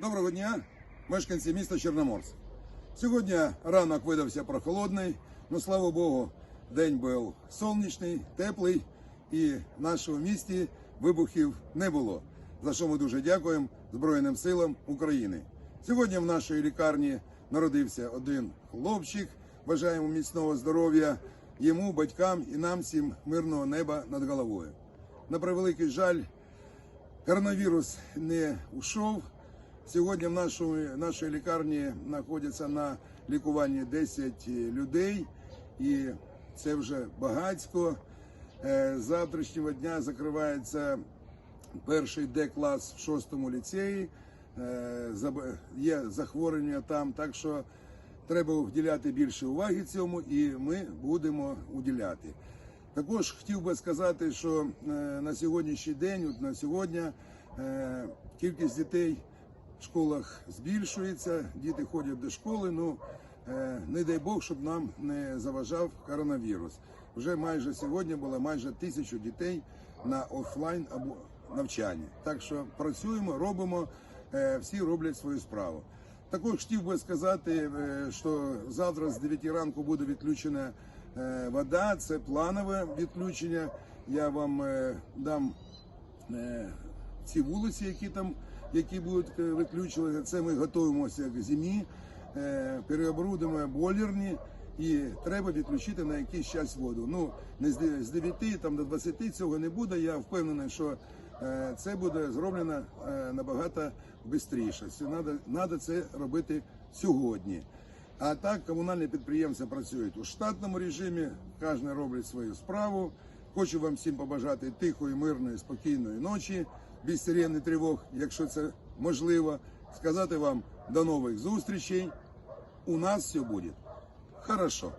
Доброго дня, мешканці міста Чорноморськ. Сьогодні ранок видався прохолодний, але слава Богу, день був сонячний, теплий і в нашому місті вибухів не було. За що ми дуже дякуємо Збройним силам України. Сьогодні в нашій лікарні народився один хлопчик. Бажаємо міцного здоров'я йому, батькам і нам всім мирного неба над головою. На превеликий жаль, Коронавірус не ушов. Сьогодні в нашому, нашій лікарні знаходяться на лікуванні 10 людей, і це вже багатько. Е, З завтрашнього дня закривається перший Д-клас в шостому ліцеї. Е, Є захворювання там, так що треба уділяти більше уваги цьому, і ми будемо уділяти. Також хотів би сказати, що е, на сьогоднішній день, от на сьогодні, кількість дітей в школах збільшується, діти ходять до школи. Ну е, не дай Бог, щоб нам не заважав коронавірус. Вже майже сьогодні було майже тисячу дітей на офлайн або навчанні. Так що працюємо, робимо, е, всі роблять свою справу. Також хотів би сказати, е, що завтра з 9 ранку буде відключена вода. Це планове відключення. Я вам дам ці вулиці, які там які будуть е, відключені. Це ми готуємося к зимі, е, переоборудуємо бойлерні. І треба відключити на якийсь час воду. Ну не з 9 там до 20 цього не буде. Я впевнений, що е, це буде зроблено набагато швидше. Надо це робити сьогодні. А так комунальні підприємства працюють у штатному режимі, кожен робить свою справу. Хочу вам всім побажати тихої, мирної, спокійної ночі, без сирен тривог, якщо це можливо. Сказати вам до нових зустрічей. У нас все буде хорошо.